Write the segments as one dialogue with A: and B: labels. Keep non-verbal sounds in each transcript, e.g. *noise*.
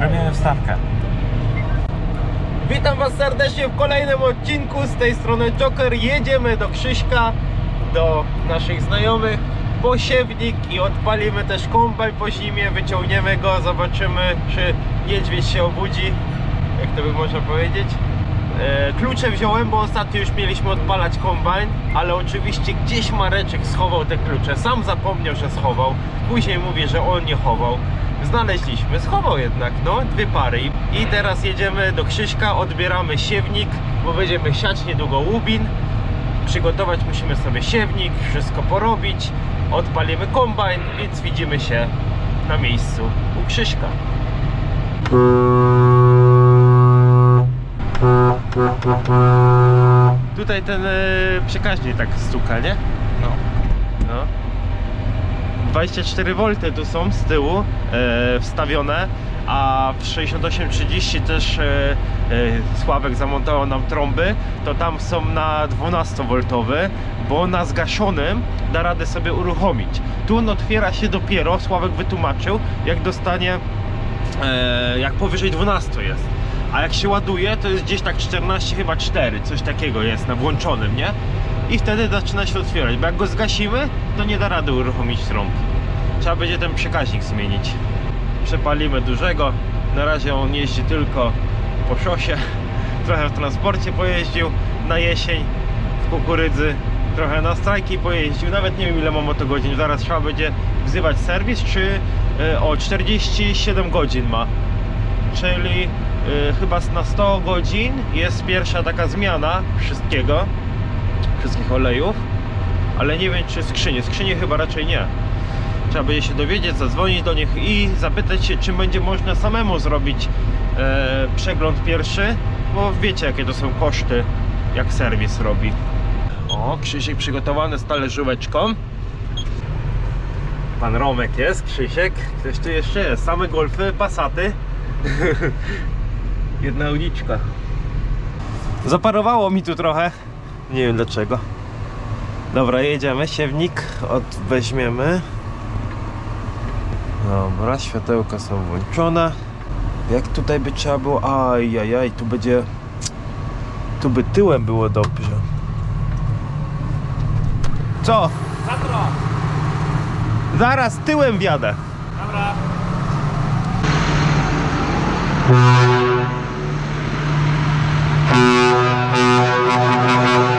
A: Robimy wstawkę.
B: Witam Was serdecznie w kolejnym odcinku. Z tej strony Joker. Jedziemy do Krzyśka, do naszych znajomych po siewnik i odpalimy też kombajn po zimie. Wyciągniemy go, zobaczymy czy niedźwiedź się obudzi. Jak to by można powiedzieć. E, Klucze wziąłem, bo ostatnio już mieliśmy odpalać kombajn, ale oczywiście gdzieś Mareczek schował te klucze. Sam zapomniał, że schował. Później mówi, że on nie chował. Znaleźliśmy, schował jednak, no, dwie pary. I- teraz jedziemy do Krzyśka, odbieramy siewnik, bo będziemy siać niedługo łubin. Przygotować musimy sobie siewnik, wszystko porobić. Odpalimy kombajn, więc widzimy się na miejscu u Krzyśka. Tutaj ten e, przekaźnik tak stuka, nie?
A: No.
B: No. 24 V tu są z tyłu e, wstawione, a w 6830 też e, e, Sławek zamontował nam trąby, to tam są na 12V, bo na zgaszonym da radę sobie uruchomić. Tu on otwiera się dopiero, Sławek wytłumaczył, jak dostanie, e, jak powyżej 12 jest. A jak się ładuje, to jest gdzieś tak 14, chyba 4, coś takiego jest na włączonym, nie? I wtedy zaczyna się otwierać, bo jak go zgasimy, to nie da rady uruchomić trąbki. Trzeba będzie ten przekaźnik zmienić. Przepalimy dużego. Na razie on jeździ tylko po szosie. *laughs* Trochę w transporcie pojeździł na jesień w kukurydzy. Trochę na strajki pojeździł. Nawet nie wiem ile ma motogodzin. Zaraz trzeba będzie wzywać serwis, czy e, o 47 godzin ma czyli y, chyba na 100 godzin jest pierwsza taka zmiana wszystkiego, wszystkich olejów, ale nie wiem czy skrzynie, skrzynie chyba raczej nie. Trzeba będzie się dowiedzieć, zadzwonić do nich i zapytać się, czy będzie można samemu zrobić e, przegląd pierwszy, bo wiecie jakie to są koszty, jak serwis robi. O, Krzysiek przygotowany z talerzóweczką. Pan Romek jest, Krzysiek. Ktoś tu jeszcze jest. Same golfy, pasaty. *laughs* Jedna uliczka. Zaparowało mi tu trochę. Nie wiem dlaczego. Dobra, jedziemy. Siewnik od weźmiemy. Dobra, światełka są włączone. Jak tutaj by trzeba było. Ajajaj, tu będzie. Tu by tyłem było dobrze. Co?
A: Zatro!
B: Zaraz tyłem wjadę.
A: Dobra. *laughs*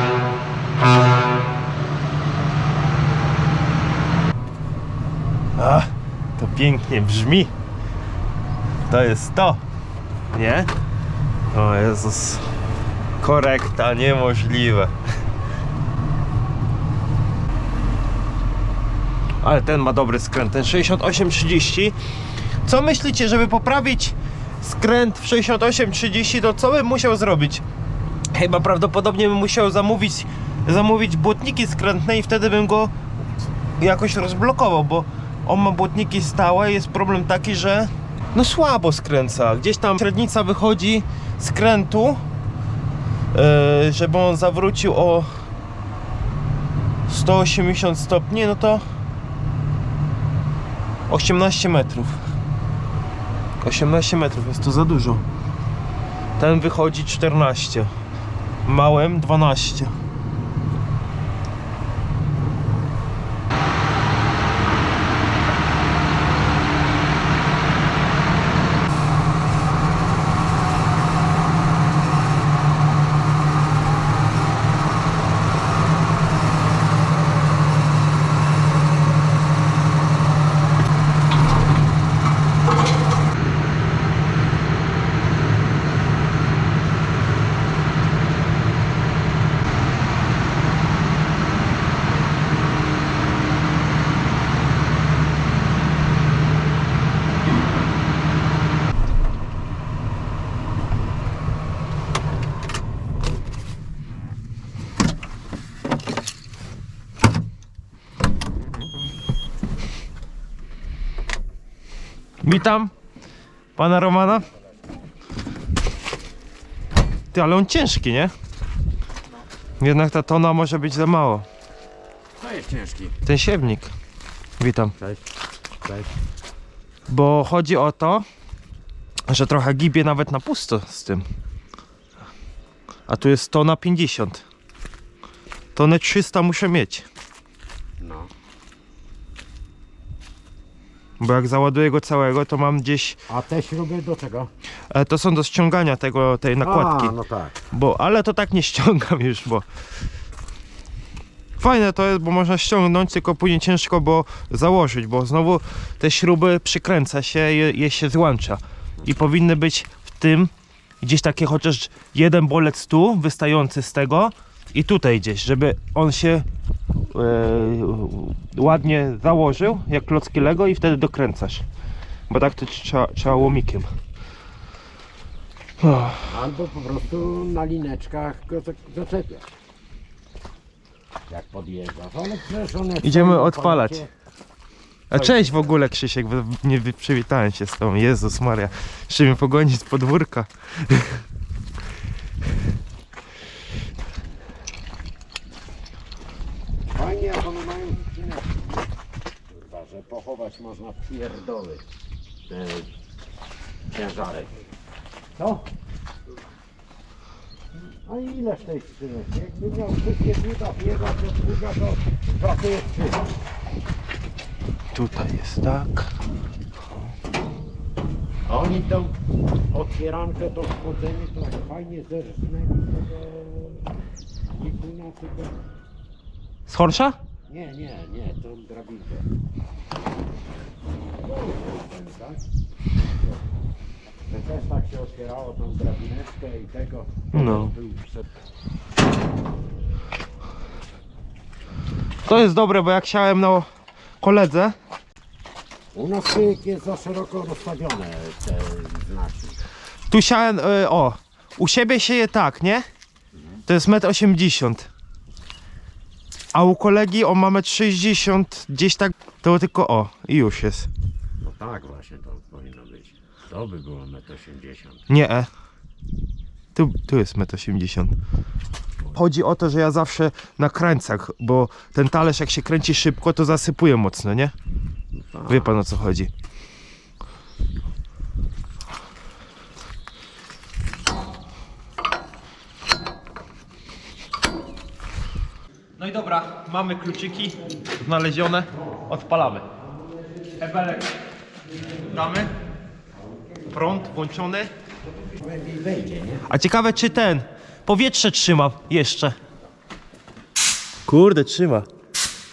B: A, to pięknie brzmi. To jest to. Nie? O Jezus. Korekta niemożliwe. Ale ten ma dobry skręt, ten 6830. Co myślicie, żeby poprawić skręt w 6830, to co bym musiał zrobić? Chyba prawdopodobnie bym musiał zamówić, zamówić błotniki skrętne i wtedy bym go jakoś rozblokował, bo on ma błotniki stałe. Jest problem taki, że no słabo skręca. Gdzieś tam średnica wychodzi skrętu, yy, żeby on zawrócił o 180 stopni, no to 18 metrów. 18 metrów jest to za dużo. Ten wychodzi 14. Małym 12. Witam pana Romana. Ty, ale on ciężki, nie? Jednak ta tona może być za mało.
A: To jest ciężki.
B: Ten siewnik. Witam.
A: Cześć. Cześć.
B: Bo chodzi o to, Że trochę gibie nawet na pusto z tym. A tu jest tona 50. Tonę 300 muszę mieć.
A: No.
B: Bo jak załaduję go całego, to mam gdzieś.
A: A te śruby do czego?
B: E, to są do ściągania tego, tej nakładki.
A: A, no tak.
B: Bo, ale to tak nie ściągam już, bo. Fajne to jest, bo można ściągnąć, tylko później ciężko było założyć, bo znowu te śruby przykręca się, je, je się złącza. I powinny być w tym gdzieś takie chociaż jeden bolec tu, wystający z tego i tutaj gdzieś, żeby on się e, ładnie założył, jak klocki Lego i wtedy dokręcasz. Bo tak to trzeba, trzeba łomikiem. Oh.
A: Albo po prostu na lineczkach go za- zaczepiasz. Jak podjeżdżasz, ale przecież one...
B: Idziemy odpalać. A cześć w ogóle Krzysiek, wy- nie wy- przywitałem się z tobą. Jezus Maria, jeszcze mnie pogonić z podwórka.
A: Fajnie jak one mają skrzyneczki. Kurwa, że pochować można pierdoły. Te ciężarek. Co? A ileż tej skrzyneczki? Jakby miał wszystkie długa, biega, to długa, to pracuje trzy.
B: Tutaj jest tak.
A: A oni tą otwierankę, to wchodzenie, to tak fajnie zerżnęli tego Nikuna.
B: Z Horsza?
A: Nie, nie, nie, tą drabinkę. Ten, tak? Że też tak się otwierało tą drabineczkę i tego.
B: No. To jest dobre, bo jak siałem na koledze,
A: U nas jest za szeroko rozstawione te znaki.
B: tu siałem, e, o, u siebie sieje tak, nie? To jest 1,80 m. A u kolegi on ma 1,60 m, gdzieś tak, to tylko o, i już jest.
A: No tak właśnie to powinno być. To by było 1,80 m.
B: Nie. e. Tu, tu jest 1,80 m. Chodzi o to, że ja zawsze na krańcach, bo ten talerz jak się kręci szybko, to zasypuje mocno, nie? Wie pan o co chodzi. No i dobra, mamy kluczyki znalezione, odpalamy. Ebelek damy, prąd włączony. A ciekawe czy ten powietrze trzyma jeszcze. Kurde, trzyma.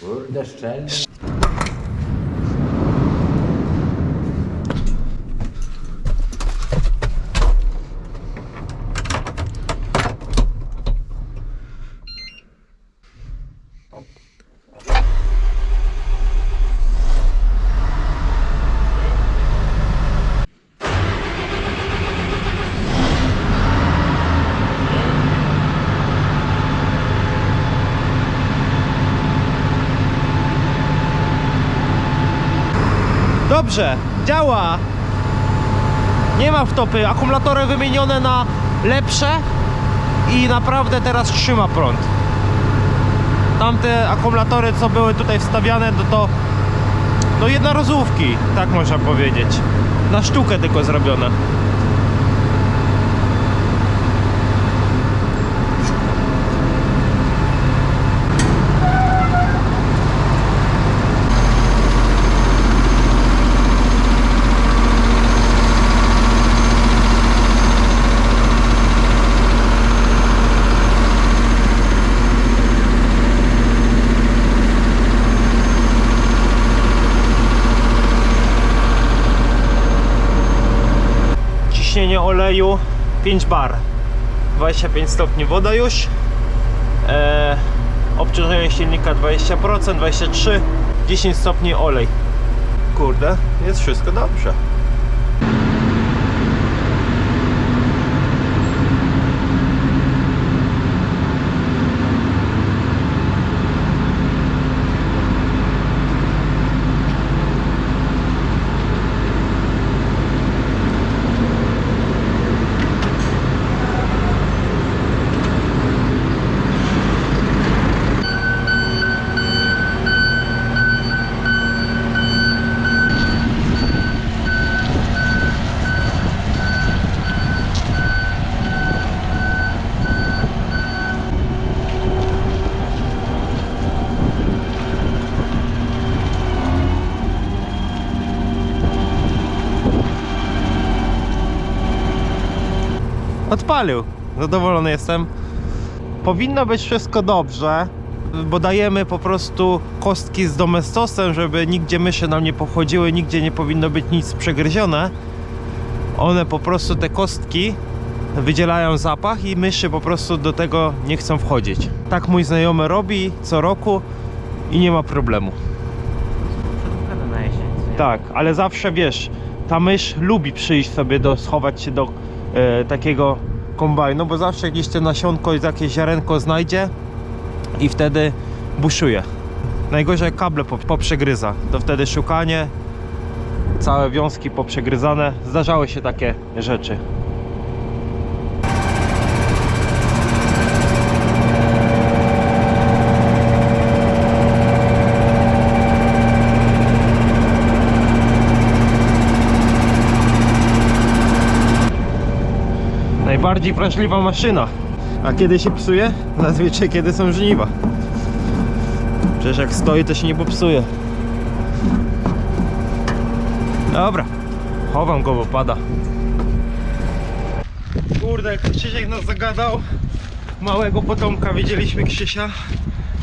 A: Kurde szczelnie.
B: Działa. Nie ma wtopy. Akumulatory wymienione na lepsze i naprawdę teraz trzyma prąd. Tamte akumulatory, co były tutaj wstawiane, to to no jednorazówki, tak można powiedzieć. Na sztukę tylko zrobione. Oleju 5 bar. 25 stopni woda już. E, obciążenie silnika 20% 23 10 stopni olej. Kurde jest wszystko dobrze Odpalił. Zadowolony jestem. Powinno być wszystko dobrze, bo dajemy po prostu kostki z domestosem, żeby nigdzie myszy nam nie pochodziły, nigdzie nie powinno być nic przegryzione. One po prostu te kostki wydzielają zapach i myszy po prostu do tego nie chcą wchodzić. Tak mój znajomy robi co roku i nie ma problemu. Tak, ale zawsze wiesz, ta mysz lubi przyjść sobie do, schować się do e, takiego kombajnu, bo zawsze gdzieś te nasionko jakieś ziarenko znajdzie i wtedy buszuje. Najgorzej kable po- poprzegryza, to wtedy szukanie, całe wiązki poprzegryzane, zdarzały się takie rzeczy. Najbardziej wrażliwa maszyna. A kiedy się psuje? Zazwyczaj kiedy są żniwa. Przecież jak stoi to się nie popsuje. Dobra, chowam go, bo pada. Kurde, Krzysiek nas zagadał, małego potomka widzieliśmy Krzysia,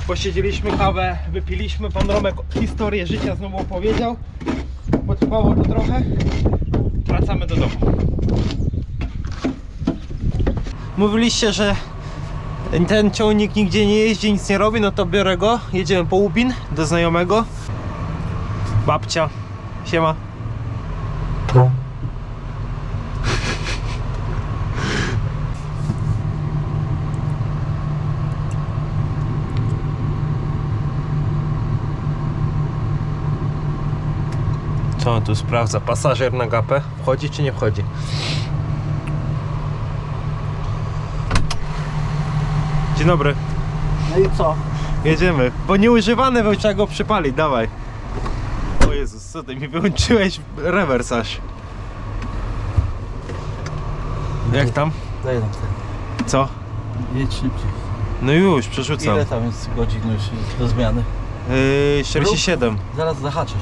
B: posiedzieliśmy kawę, wypiliśmy, pan Romek historię życia znowu opowiedział. Potrwało to trochę, wracamy do domu. Mówiliście, że ten ciągnik nigdzie nie jeździ, nic nie robi, no to biorę go, jedziemy po Łubin do znajomego. Babcia, siema. Co on tu sprawdza? Pasażer na gapę? Wchodzi czy nie wchodzi? Dzień dobry.
C: No i co?
B: Jedziemy. Bo nieużywany był, trzeba go przypalić, dawaj. O Jezus, co ty mi wyłączyłeś rewers aż. Jak tam?
C: Daj nam ten.
B: Co?
C: Jedź szybciej.
B: No już, przerzucam.
C: Ile tam jest godzin już do zmiany?
B: Yy, 47.
C: Zaraz zahaczysz.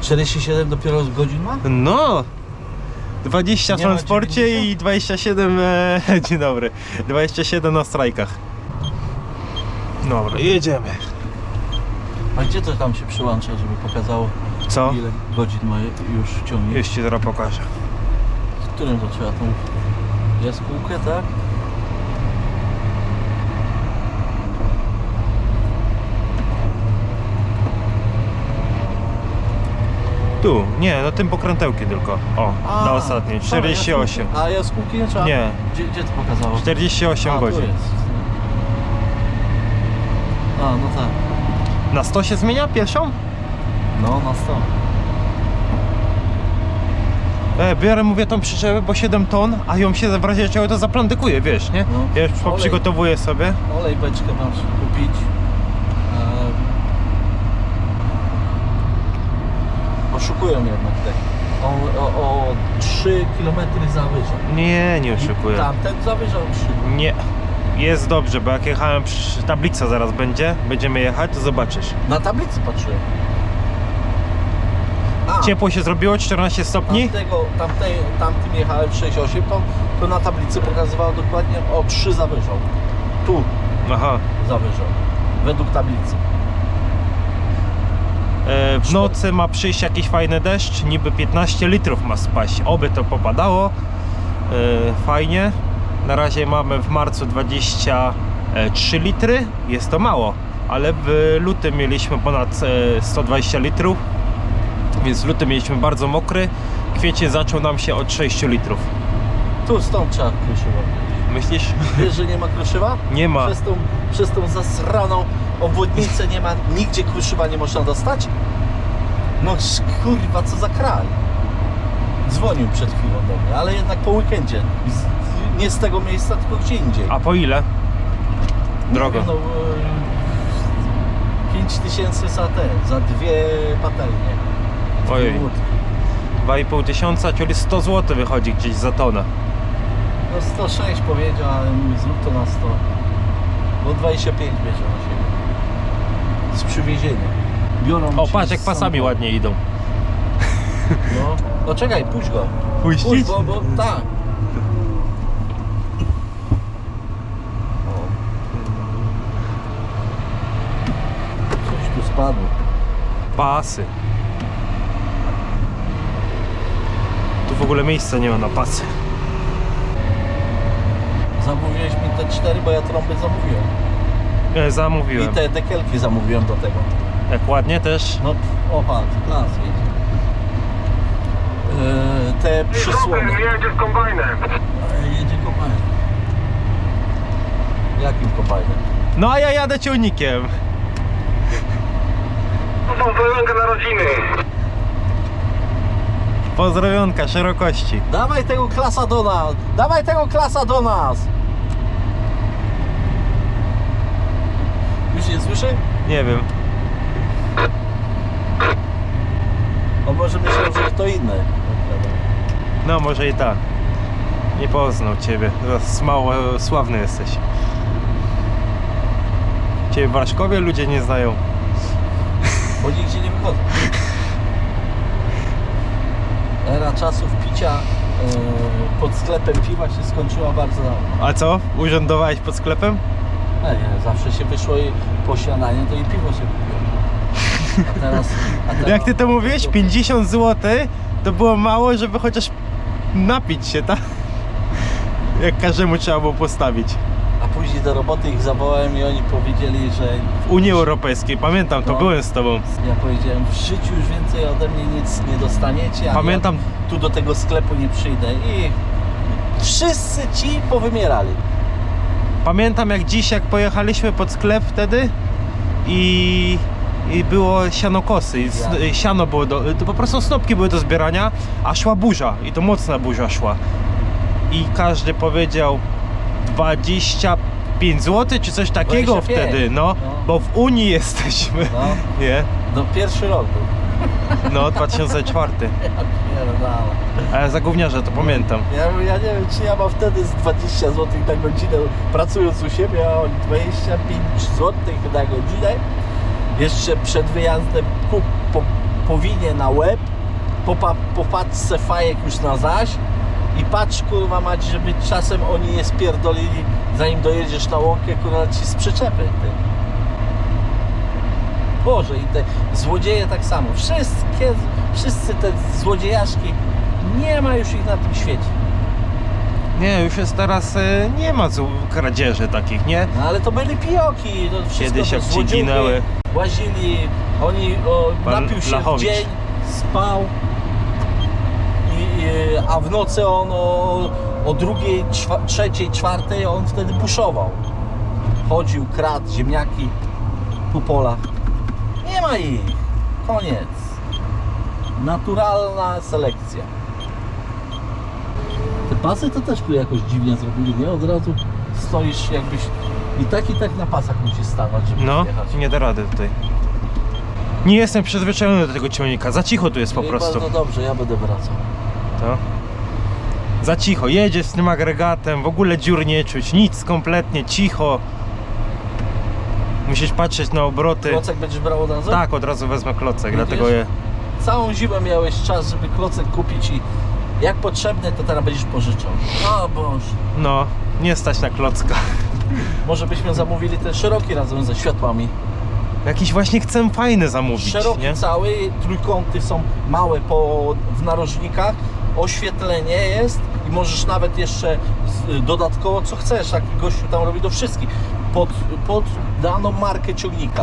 C: 47 dopiero godzin ma?
B: No! 20 w
C: Nie ma
B: transporcie
C: 90?
B: i 27, e, *laughs* dzień dobry, 27 na strajkach. Dobra, jedziemy.
C: A gdzie to tam się przyłącza, żeby pokazało
B: Co?
C: ile godzin ma już ciągnik?
B: Już ci zaraz pokażę.
C: W którym to trzeba tą jaskółkę, tak?
B: Tu, nie, no tym pokrętełkiem tylko. O, na ostatniej,
C: same
B: 48.
C: jaskółki. A jaskółki nie trzeba?
B: Nie.
C: Gdzie, gdzie to pokazało?
B: 48
C: A,
B: godzin.
C: Tu jest. A, no tak.
B: Na 100 się zmienia pierwszą?
C: No, na 100.
B: E, biorę, mówię tą przyczepę, bo 7 ton, a ją się w razie czego to zaplandykuję, wiesz, nie?
C: No.
B: Ja już
C: Olej.
B: przygotowuję sobie.
C: Olej beczkę masz kupić. Oszukują jednak te. O, o, o 3 km zawyżał.
B: Nie, nie oszukuję.
C: Tamten zawyżał 3.
B: Nie. Jest dobrze, bo jak jechałem, przy- tablica zaraz będzie, będziemy jechać, to zobaczysz.
C: Na tablicy patrzyłem. A,
B: Ciepło się zrobiło, 14 stopni?
C: Tamtego, tamtej, tamtym jechałem 6,8, to, to na tablicy pokazywało dokładnie o 3 zawyżał. Tu
B: Aha.
C: zawyżał. Według tablicy.
B: E, w nocy ma przyjść jakiś fajny deszcz, niby 15 litrów ma spaść. Oby to popadało. E, fajnie. Na razie mamy w marcu 23 litry. Jest to mało, ale w lutym mieliśmy ponad e, 120 litrów. Więc w lutym mieliśmy bardzo mokry. Kwiecień zaczął nam się od 6 litrów.
C: Tu stąd trzeba kruszywa.
B: Myślisz?
C: Wiesz, że nie ma kruszywa?
B: Nie ma.
C: Przez tą, przez tą zasraną obwodnicę nie ma, nigdzie kruszywa nie można dostać? No kurwa, co za kraj. Dzwonił przed chwilą do mnie, ale jednak po weekendzie. Z, nie z tego miejsca, tylko gdzie indziej.
B: A po ile? Drogo.
C: No, 5 tysięcy za te, za dwie patelnie. Dwie
B: Ojej.
C: łódki.
B: 2,5 tysiąca, czyli 100 zł wychodzi gdzieś za tonę.
C: No 106 powiedział, ale zrób to na 100. Bo 25 bierze na siebie z przywiezienia. Biorą
B: O, patrz jak pasami ładnie idą.
C: No, no czekaj, puść go.
B: Puścić?
C: Puść, bo, bo tak. Coś tu spadło.
B: Pasy. Tu w ogóle miejsca nie ma na pasy.
C: Zamówiłeś mi te cztery, bo ja trąby zamówiłem. I
B: zamówiłem.
C: te dekielki zamówiłem do tego.
B: Jak ładnie też.
C: No, o patrz, jedzie. Yy, te przysłony.
D: jedzie z kombajnem.
C: Ale Jedzie kombajn. Jakim kombajnem?
B: No a ja jadę ciągnikiem.
D: To są zdrowionka narodziny.
B: Pozdrowionka szerokości.
C: Dawaj tego klasa do nas! Dawaj tego klasa do nas! Już nie słyszy?
B: Nie wiem.
C: On może myślał, że kto inny.
B: No może i tak. Nie poznał ciebie. Teraz mało sławny jesteś. Ciebie w ludzie nie znają. *laughs*
C: Bo nigdzie nie wychodzą. Era czasów picia yy, pod sklepem piwa się skończyła bardzo dawno.
B: A co? Urzędowałeś pod sklepem?
C: A nie, zawsze się wyszło i po śniadaniu to i piwo się kupiło. A teraz... A teraz
B: Jak ty to mówiłeś? 50 zł to było mało, żeby chociaż napić się, tak? Jak każdemu trzeba było postawić.
C: A później do roboty ich zawołałem i oni powiedzieli, że
B: W Unii Europejskiej, pamiętam, to
C: No.
B: byłem z tobą.
C: ja powiedziałem, w życiu już więcej ode mnie nic nie dostaniecie, a
B: Pamiętam.
C: ja tu do tego sklepu nie przyjdę i wszyscy ci powymierali.
B: Pamiętam jak dziś, jak pojechaliśmy pod sklep wtedy i, i było sianokosy. I s-
C: Ja.
B: Siano było do, to po prostu snopki były do zbierania, a szła burza i to mocna burza szła. I każdy powiedział 25 zł czy coś takiego
C: 25.
B: wtedy, no,
C: No.
B: bo w Unii jesteśmy.
C: No, *laughs*
B: Nie?
C: no pierwszy rok był.
B: No, 2004. *laughs*
C: Pierdala.
B: A ja za gówniarza to pamiętam.
C: Ja, ja nie wiem, czy ja mam wtedy z 20 zł na godzinę pracując u siebie, a oni 25 zł na godzinę. Jeszcze przed wyjazdem kup po, powinie na łeb, popa, popatrz se fajek już na zaś i patrz kurwa mać, żeby czasem oni nie spierdolili zanim dojedziesz na łąkę, kurwa ci z przyczepy. Ty. Boże i te złodzieje tak samo. Wszystkie, wszyscy te złodziejaszki, nie ma już ich na tym świecie.
B: Nie, już jest teraz, e, nie ma kradzieży takich, nie?
C: No ale to byli pijoki, to wszystko
B: Kiedyś
C: to
B: jak ci
C: złodziuchy,
B: ginęły.
C: Łazili, oni o,
B: Pan
C: napił się
B: Blachowicz.
C: w dzień, spał, i, i, a w nocy on o, o drugiej, czwa, trzeciej, czwartej on wtedy buszował. Chodził, kradł ziemniaki po polach. Nie ma ich. Koniec. Naturalna selekcja. Te pasy to też tu jakoś dziwnie zrobili, nie? Od razu stoisz jakbyś i tak i tak na pasach musisz stanąć, żeby
B: No,
C: jechać.
B: nie da rady tutaj. Nie jestem przyzwyczajony do tego ciągnika. Za cicho tu jest po prostu.
C: Bardzo dobrze, ja będę wracał.
B: To. Za cicho. Jedziesz z tym agregatem, w ogóle dziur nie czuć, nic kompletnie, cicho. Musisz patrzeć na obroty.
C: Klocek będziesz brał od razu?
B: Tak, od razu wezmę klocek,
C: Widzisz?
B: dlatego je.
C: Całą zimę miałeś czas, żeby klocek kupić i jak potrzebne, to teraz będziesz pożyczał. O Boże.
B: No, nie stać na klocka.
C: Może byśmy zamówili ten szeroki razem ze światłami.
B: Jakiś właśnie chcę fajny zamówić,
C: Szeroki
B: nie?
C: cały, trójkąty są małe po, w narożnikach, oświetlenie jest i możesz nawet jeszcze dodatkowo co chcesz, taki gościu tam robi do wszystkich, pod, pod daną markę ciągnika.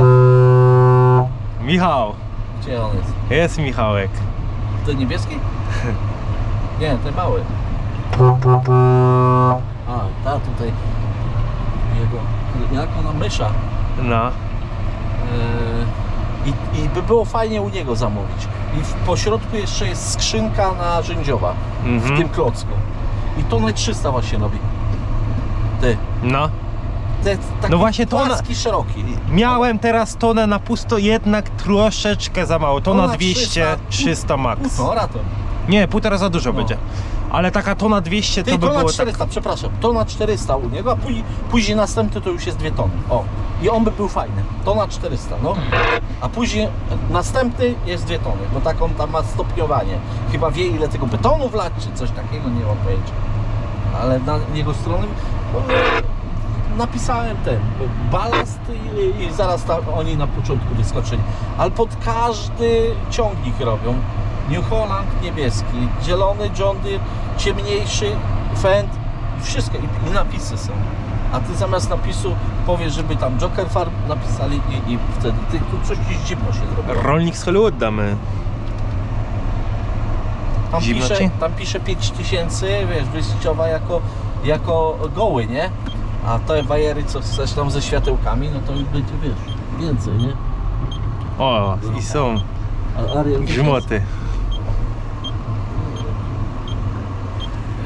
B: Michał,
C: Gdzie on jest?
B: jest Michałek.
C: Ten niebieski? *laughs* Nie, ten mały. A, ta tutaj jego, jak ona mysza.
B: No,
C: Yy, I, I by było fajnie u niego zamówić. I w pośrodku jeszcze jest skrzynka narzędziowa
B: Mhm.
C: w tym klocku. I to na 300 właśnie robi. Ty.
B: no.
C: Te, taki
B: No właśnie to ona-
C: płaski, szeroki.
B: Miałem teraz tonę na pusto, jednak troszeczkę za mało. Tona
C: Tona
B: 200,
C: 300,
B: 300 max.
C: Półtora to.
B: Nie, półtora za dużo
C: No.
B: będzie. Ale taka tona 200
C: Ty,
B: to by
C: to na
B: było
C: 400,
B: tak.
C: przepraszam, to na 400 u niego, a później, później następny to już jest dwie tony. O, i on by był fajny. To na 400, no. A później następny jest dwie tony, bo tak on tam ma stopniowanie. Chyba wie ile tego betonu wlać, czy coś takiego, nie mam pojęcia. Ale na jego stronę, no, napisałem ten balast i, i zaraz tam oni na początku wyskoczyli. Ale pod każdy ciągnik robią. New Holland niebieski, zielony John Deere, ciemniejszy Fend, wszystko i, i napisy są. A ty zamiast napisu powiesz, żeby tam Joker Farm napisali i, i wtedy ty, coś ci zimno się zrobiło.
B: Rolnik z Hollywood damy.
C: Tam
B: Zimno
C: pisze,
B: ci?
C: tam pisze 5000, wiesz, wyjściowa jako, jako goły, nie? A te bajery, co chcesz tam ze światełkami, no to już będzie, wiesz, więcej, nie?
B: O, i są
C: A Ariel
B: grzmoty.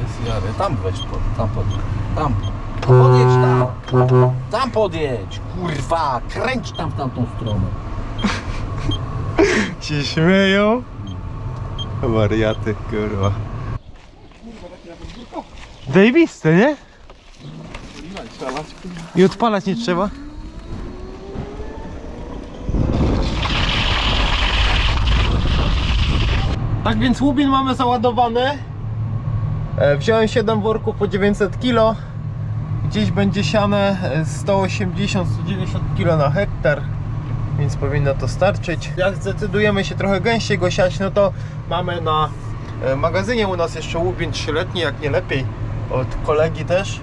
C: Jest Jary. Tam weź, pod, tam podjedź. Tam. Podjedź tam. Tam podjedź. Kurwa, kręć tam w tamtą stronę.
B: Się śmieją. Wariaty, kurwa. Zajebiste, nie? I odpalać nie trzeba. Tak więc łubin mamy załadowany. E, Wziąłem 7 worków po 900 kg. Gdzieś będzie siane e, 180-190 kg na hektar więc powinno to starczyć. Jak zdecydujemy się trochę gęściej go siać, no to mamy na e, magazynie u nas jeszcze łubin trzyletni, jak nie lepiej, od kolegi też,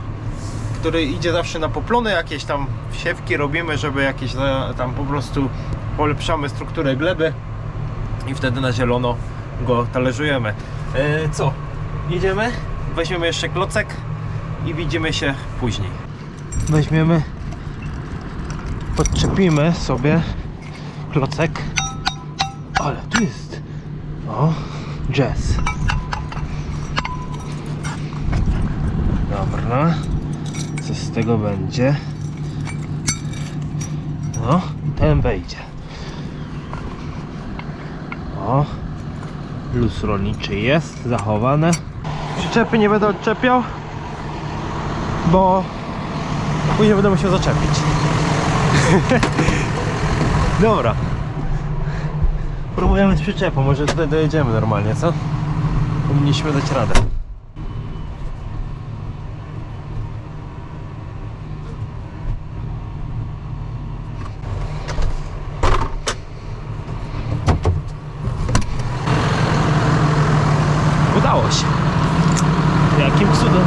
B: który idzie zawsze na poplony jakieś tam siewki robimy, żeby jakieś e, tam po prostu polepszamy strukturę gleby i wtedy na zielono go talerzujemy. E, co? Jedziemy? Weźmiemy jeszcze klocek i widzimy się później. Weźmiemy podczepimy sobie klocek. Ale tu jest. O, jazz. Dobra. Co z tego będzie? No, ten wejdzie. O, luz rolniczy jest zachowane. Przyczepy nie będę odczepiał, bo później będę musiał zaczepić. *laughs* Dobra. Próbujemy z przyczepą, może tutaj dojedziemy normalnie, co? Powinniśmy dać radę. Udało się. Jakim cudem.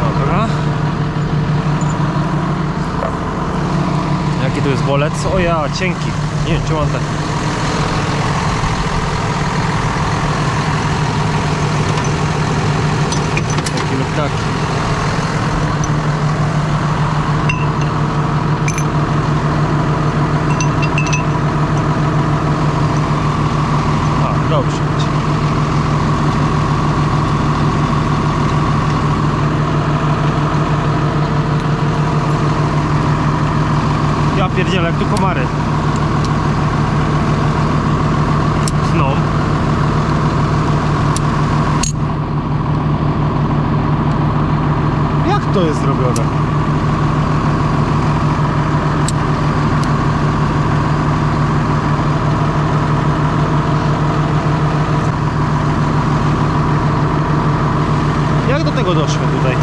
B: Dobra. Bolec? O ja, cienki. Nie wiem, czy mam tak. Taki lub taki. A, dobrze. Pierdzielę, jak tu komary. No. Jak to jest zrobione? Jak do tego doszło tutaj?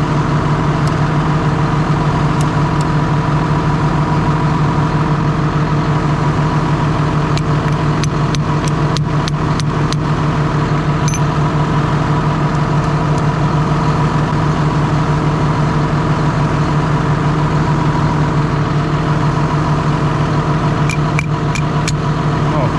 B: O.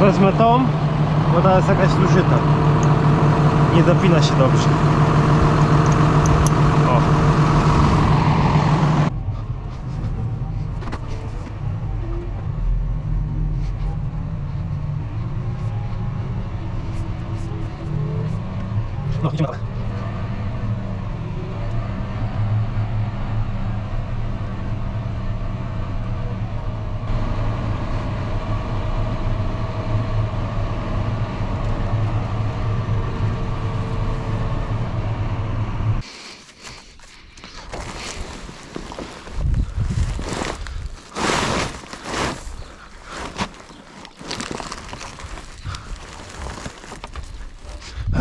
B: Wezmę tą, bo ta jest jakaś zużyta. Nie dopina się dobrze.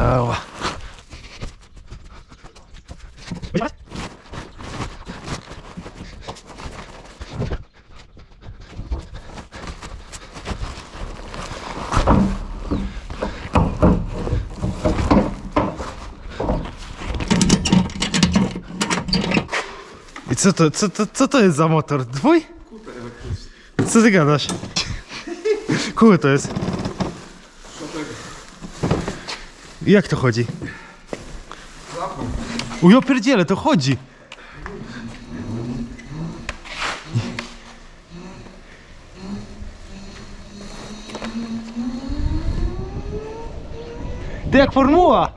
B: Ała. I co to, co, to, co to jest za motor? Twój? Co ty gadasz? Kurde to jest. Jak to chodzi? U ja pierdzielę, to chodzi. Ty jak formuła!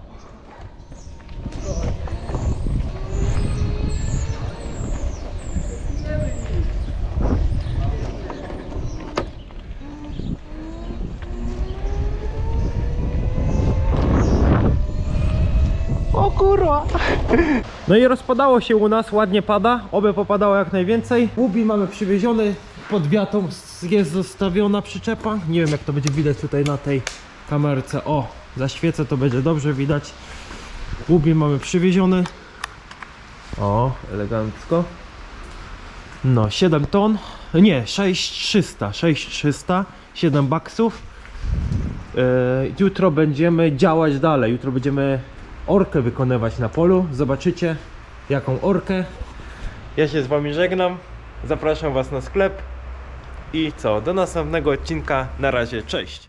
B: No i rozpadało się u nas, ładnie pada, oby popadało jak najwięcej. Łubi mamy przywieziony, pod wiatą jest zostawiona przyczepa. Nie wiem jak to będzie widać tutaj na tej kamerce. O, zaświecę to będzie dobrze widać. Łubi mamy przywieziony. O, elegancko. No, 7 ton. Nie, 6300, 6300, 7 baksów. E, jutro będziemy działać dalej. Jutro będziemy orkę wykonywać na polu. Zobaczycie jaką orkę. Ja się z wami żegnam. Zapraszam was na sklep. I co? Do następnego odcinka. Na razie, cześć.